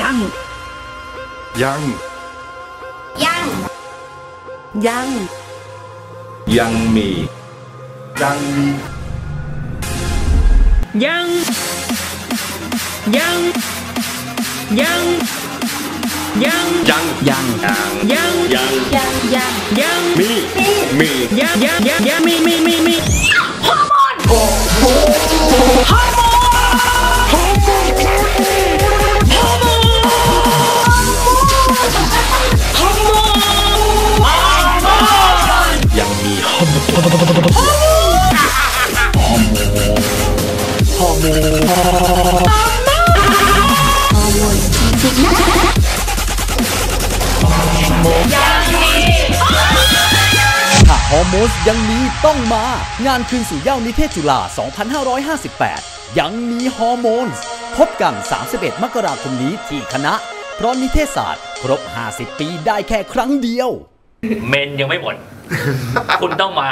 ยัง ยัง ยัง ยัง ยังมี ยังมี ยัง ยัง ยัง ยัง ยัง ยัง ยัง ยัง ยัง ยังยัง ยัง มี มี ยังยังยังยังมีมีมีมี ฮอร์โมนจริงนะถ้าฮอร์โมนยังมีต้องมา งานคืนสู่เย้านิเทศจุฬา 2558 ยังมีฮอร์โมนพบกัน 31 มกราคมนี้ที่คณะ เพราะนิเทศศาสตร์ ครบ 50 ปีได้แค่ครั้งเดียว เมนยังไม่หมด คุณต้องมา